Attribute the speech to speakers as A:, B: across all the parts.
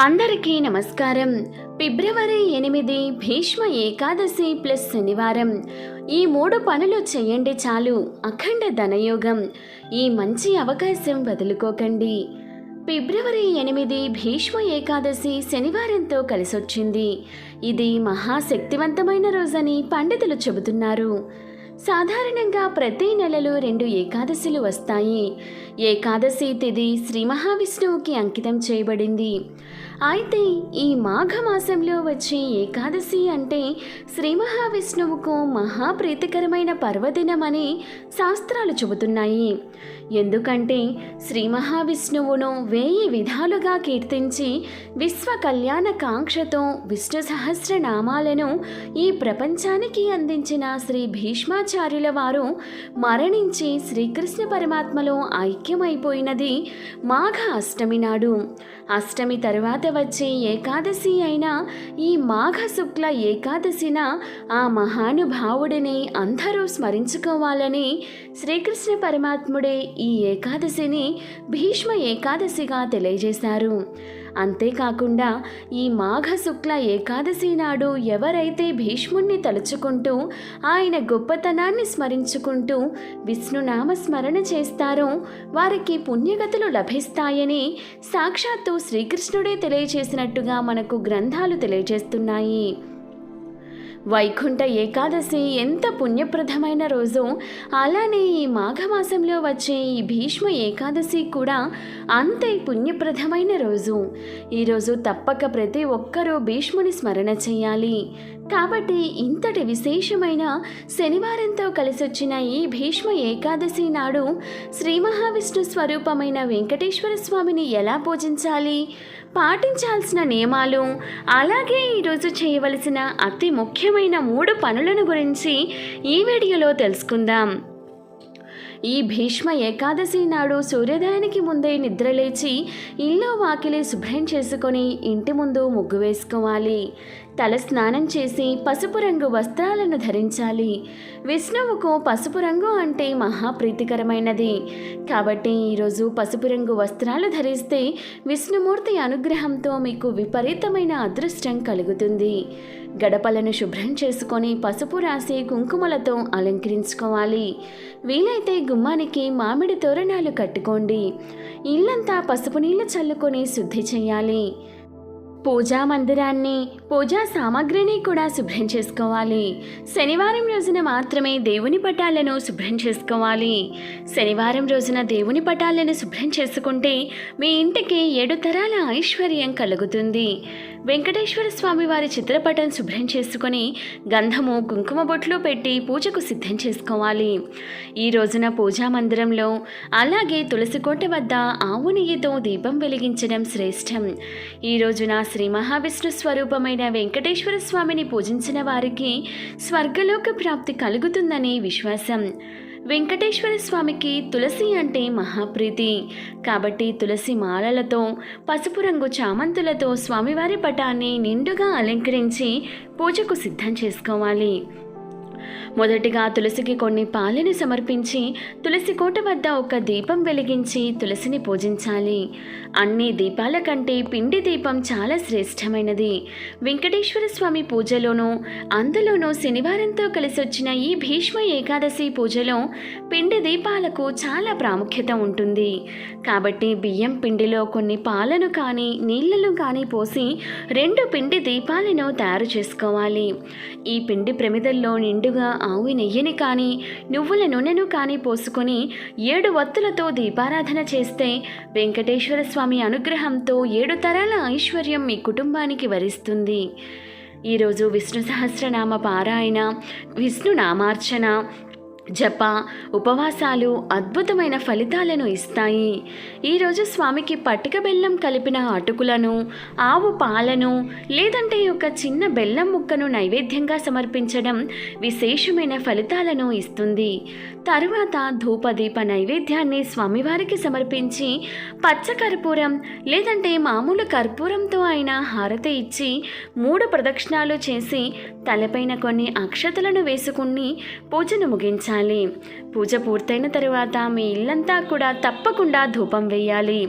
A: అందరికీ నమస్కారం. ఫిబ్రవరి ఎనిమిది భీష్మ ఏకాదశి ప్లస్ శనివారం. ఈ మూడు పనులు చేయండి చాలు. అఖండ ధనయోగం. ఈ మంచి అవకాశం వదులుకోకండి. ఫిబ్రవరి ఎనిమిది భీష్మ ఏకాదశి శనివారంతో కలిసొచ్చింది. ఇది మహాశక్తివంతమైన రోజని పండితులు చెబుతున్నారు. సాధారణంగా ప్రతి నెలలో రెండు ఏకాదశులు వస్తాయి. ఏకాదశి తిథి శ్రీ మహావిష్ణువుకి అంకితం చేయబడింది. అయితే ఈ మాఘమాసంలో వచ్చే ఏకాదశి అంటే శ్రీ మహావిష్ణువుకు మహాప్రీతికరమైన పర్వదినమని శాస్త్రాలు చెబుతున్నాయి. ఎందుకంటే శ్రీ మహావిష్ణువును వేయి విధాలుగా కీర్తించి విశ్వ కళ్యాణ కాంక్షతో విష్ణు సహస్రనామాలను ఈ ప్రపంచానికి అందించిన శ్రీ భీష్మాచార్యుల వారు మరణించి శ్రీకృష్ణ పరమాత్మలో ఐక్యమైపోయినది మాఘ అష్టమి నాడు. అష్టమి తరువాత వచ్చే ఏకాదశి అయిన ఈ మాఘ శుక్ల ఏకాదశిన ఆ మహానుభావుడిని అందరూ స్మరించుకోవాలని శ్రీకృష్ణ పరమాత్ముడే ఈ ఏకాదశిని భీష్మ ఏకాదశిగా తెలియజేశారు. అంతేకాకుండా ఈ మాఘ శుక్ల ఏకాదశి నాడు ఎవరైతే భీష్ముణ్ణి తలుచుకుంటూ ఆయన గొప్పతనాన్ని స్మరించుకుంటూ విష్ణునామ స్మరణ చేస్తారో వారికి పుణ్యగతులు లభిస్తాయని సాక్షాత్తు శ్రీకృష్ణుడే తెలియచేసినట్టుగా మనకు గ్రంథాలు తెలియజేస్తున్నాయి. వైకుంఠ ఏకాదశి ఎంత పుణ్యప్రదమైన రోజు అలానే ఈ మాఘమాసంలో వచ్చే ఈ భీష్మ ఏకాదశి కూడా అంతే పుణ్యప్రదమైన రోజు. ఈరోజు తప్పక ప్రతి ఒక్కరూ భీష్ముని స్మరణ చేయాలి. కాబట్టి ఇంతటి విశేషమైన శనివారంతో కలిసొచ్చిన ఈ భీష్మ ఏకాదశి నాడు శ్రీ మహావిష్ణు స్వరూపమైన వెంకటేశ్వర స్వామిని ఎలా పూజించాలి? పాటించాల్సిన నియమాలు అలాగే ఈరోజు చేయవలసిన అతి ముఖ్యమైన మూడు పనులను గురించి ఈ వీడియోలో తెలుసుకుందాం. ఈ భీష్మ ఏకాదశి నాడు సూర్యోదయానికి ముందే నిద్రలేచి ఇల్లు వాకిలి శుభ్రం చేసుకొని ఇంటి ముందు ముగ్గు వేసుకోవాలి. తల స్నానం చేసి పసుపు రంగు వస్త్రాలను ధరించాలి. విష్ణువుకు పసుపు రంగు అంటే మహాప్రీతికరమైనది. కాబట్టి ఈరోజు పసుపు రంగు వస్త్రాలు ధరిస్తే విష్ణుమూర్తి అనుగ్రహంతో మీకు విపరీతమైన అదృష్టం కలుగుతుంది. గడపలను శుభ్రం చేసుకొని పసుపు రాసి కుంకుమలతో అలంకరించుకోవాలి. వీలైతే గుమ్మానికి మామిడి తోరణాలు కట్టుకోండి. ఇల్లంతా పసుపు నీళ్ళు చల్లుకొని శుద్ధి చేయాలి. పూజా మందిరాన్ని పూజా సామాగ్రిని కూడా శుభ్రం చేసుకోవాలి. శనివారం రోజున మాత్రమే దేవుని పటాలను శుభ్రం చేసుకోవాలి. శనివారం రోజున దేవుని పటాలను శుభ్రం చేసుకుంటే మీ ఇంటికి ఏడు తరాల ఐశ్వర్యం కలుగుతుంది. వెంకటేశ్వర స్వామి వారి చిత్రపటం శుభ్రం చేసుకొని గంధము కుంకుమ బొట్లు పెట్టి పూజకు సిద్ధం చేసుకోవాలి. ఈ రోజున పూజా మందిరంలో అలాగే తులసికోట వద్ద ఆవు నెయ్యితో దీపం వెలిగించడం శ్రేష్టం. ఈ రోజున శ్రీ మహావిష్ణు స్వరూపమైన వెంకటేశ్వర స్వామిని పూజించిన వారికి స్వర్గలోక ప్రాప్తి కలుగుతుందని విశ్వాసం. వెంకటేశ్వర స్వామికి తులసి అంటే మహాప్రీతి. కాబట్టి తులసి మాలలతో పసుపు రంగు చామంతులతో స్వామివారి పటాన్ని నిండుగా అలంకరించి పూజకు సిద్ధం చేసుకోవాలి. మొదటిగా తులసికి కొన్ని పాలను సమర్పించి తులసి కోట వద్ద ఒక దీపం వెలిగించి తులసిని పూజించాలి. అన్ని దీపాల కంటే పిండి దీపం చాలా శ్రేష్టమైనది. వెంకటేశ్వర స్వామి పూజలోనూ అందులోనూ శనివారంతో కలిసి వచ్చిన ఈ భీష్మ ఏకాదశి పూజలో పిండి దీపాలకు చాలా ప్రాముఖ్యత ఉంటుంది. కాబట్టి బియ్యం పిండిలో కొన్ని పాలను కానీ నీళ్ళను కానీ పోసి రెండు పిండి దీపాలను తయారు చేసుకోవాలి. ఈ పిండి ప్రమిదల్లో నిండుగా ఆవు నెయ్యిని కానీ నువ్వుల నూనెను కానీ పోసుకొని ఏడు వత్తులతో దీపారాధన చేస్తే వెంకటేశ్వర స్వామి అనుగ్రహంతో ఏడు తరాల ఐశ్వర్యం మీ కుటుంబానికి వరిస్తుంది. ఈరోజు విష్ణు సహస్రనామ పారాయణ విష్ణు నామార్చన జప ఉపవాసాలు అద్భుతమైన ఫలితాలను ఇస్తాయి. ఈరోజు స్వామికి పటిక బెల్లం కలిపిన అటుకులను ఆవు పాలను లేదంటే ఒక చిన్న బెల్లం ముక్కను నైవేద్యంగా సమర్పించడం విశేషమైన ఫలితాలను ఇస్తుంది. తరువాత ధూపదీప నైవేద్యాన్ని స్వామివారికి సమర్పించి పచ్చ కర్పూరం లేదంటే మామూలు కర్పూరంతో అయిన హారతి ఇచ్చి మూడు ప్రదక్షిణాలు చేసి తలపైన కొన్ని అక్షతలను వేసుకుని పూజను ముగించాలి. పూజ పూర్తయిన తరువాత మీ ఇల్లంతా కూడా తప్పకుండా ధూపం వేయాలి.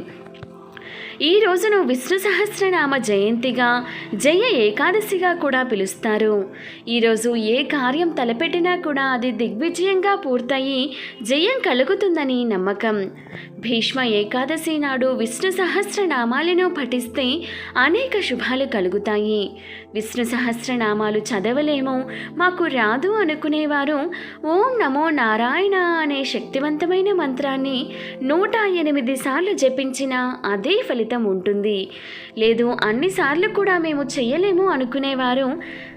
A: ఈ రోజును విష్ణు సహస్రనామ జయంతిగా జయ ఏకాదశిగా కూడా పిలుస్తారు. ఈరోజు ఏ కార్యం తలపెట్టినా కూడా అది దిగ్విజయంగా పూర్తయి జయం కలుగుతుందని నమ్మకం. భీష్మ ఏకాదశి నాడు విష్ణు సహస్రనామాలను పఠిస్తే అనేక శుభాలు కలుగుతాయి. విష్ణు సహస్రనామాలు చదవలేము మాకు రాదు అనుకునేవారు. ఓం నమో నారాయణ అనే శక్తివంతమైన మంత్రాన్ని నూట ఎనిమిది సార్లు జపించిన అదే ఫలితం ఉంటుంది. లేదు అన్నిసార్లు కూడా మేము చెయ్యలేము అనుకునేవారు.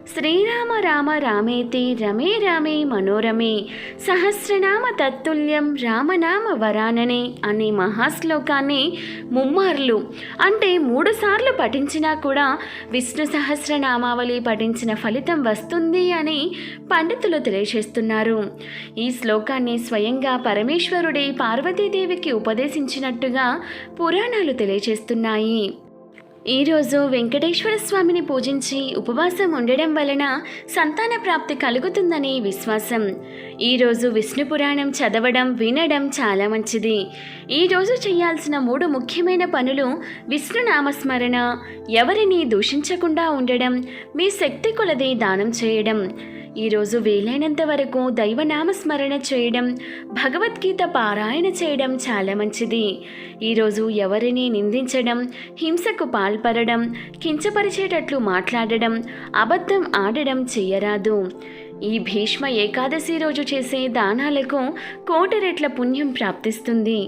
A: శ్రీరామ రామ రామేతి రమే రామే మనోరమే సహస్రనామ తత్తుల్యం రామనామ వరాననే అనే మహాశ్లోకాన్ని ముమ్మార్లు అంటే మూడుసార్లు పఠించినా కూడా విష్ణు సహస్రనామావళి పఠించిన ఫలితం వస్తుంది అని పండితులు తెలియజేస్తున్నారు. ఈ శ్లోకాన్ని స్వయంగా పరమేశ్వరుడే పార్వతీదేవికి ఉపదేశించినట్టుగా పురాణాలు తెలియజేస్తున్నాయి. ఈరోజు వెంకటేశ్వర స్వామిని పూజించి ఉపవాసం ఉండడం వలన సంతాన ప్రాప్తి కలుగుతుందని విశ్వాసం. ఈరోజు విష్ణు పురాణం చదవడం వినడం చాలా మంచిది. ఈరోజు చేయాల్సిన మూడు ముఖ్యమైన పనులు విష్ణు నామస్మరణ ఎవరిని దూషించకుండా ఉండడం మీ శక్తి కొలది దానం చేయడం. ఈరోజు వీలైనంత వరకు దైవనామస్మరణ చేయడం భగవద్గీత పారాయణ చేయడం చాలా మంచిది. ఈరోజు ఎవరిని నిందించడం హింసకు పాల్పడడం కించపరిచేటట్లు మాట్లాడడం అబద్ధం ఆడడం చేయరాదు. ఈ భీష్మ ఏకాదశి రోజు చేసే దానాలకు కోటి రెట్ల పుణ్యం ప్రాప్తిస్తుంది.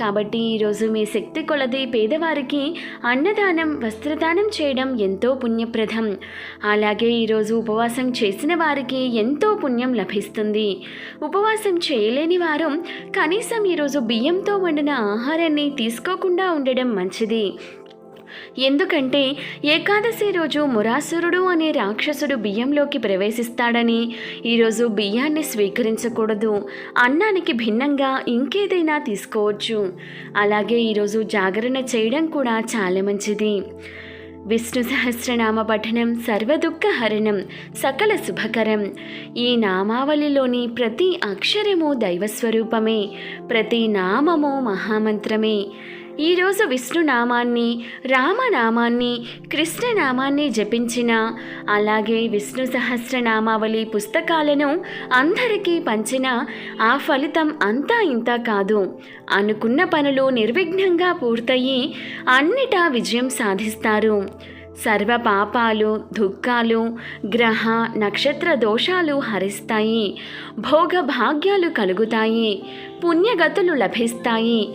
A: కాబట్టి ఈరోజు మీ శక్తి కొలది పేదవారికి అన్నదానం వస్త్రదానం చేయడం ఎంతో పుణ్యప్రదం. అలాగే ఈరోజు ఉపవాసం చేసిన వారికి ఎంతో పుణ్యం లభిస్తుంది. ఉపవాసం చేయలేని వారు కనీసం ఈరోజు బియ్యంతో వండిన ఆహారాన్ని తీసుకోకుండా ఉండడం మంచిది. ఎందుకంటే ఏకాదశి రోజు మురాసురుడు అనే రాక్షసుడు బియ్యంలోకి ప్రవేశిస్తాడని ఈరోజు బియ్యాన్ని స్వీకరించకూడదు అన్నానికి భిన్నంగా ఇంకేదైనా తీసుకోవచ్చు. అలాగే ఈరోజు జాగరణ చేయడం కూడా చాలా మంచిది. విష్ణు సహస్రనామ పఠనం సర్వదుఃఖహరణం సకల శుభకరం. ఈ నామావళిలోని ప్రతి అక్షరము దైవస్వరూపమే ప్రతి నామము మహామంత్రమే. ఈరోజు విష్ణునామాన్ని రామనామాన్ని కృష్ణనామాన్ని జపించిన అలాగే విష్ణు సహస్రనామావళి పుస్తకాలను అందరికీ పంచిన ఆ ఫలితం అంతా ఇంత కాదు. అనుకున్న పనులు నిర్విఘ్నంగా పూర్తయి అన్నిటా విజయం సాధిస్తారు. సర్వ పాపాలు దుఃఖాలు గ్రహ నక్షత్ర దోషాలు హరిస్తాయి. భోగ భాగ్యాలు కలుగుతాయి. పుణ్యగతులు లభిస్తాయి.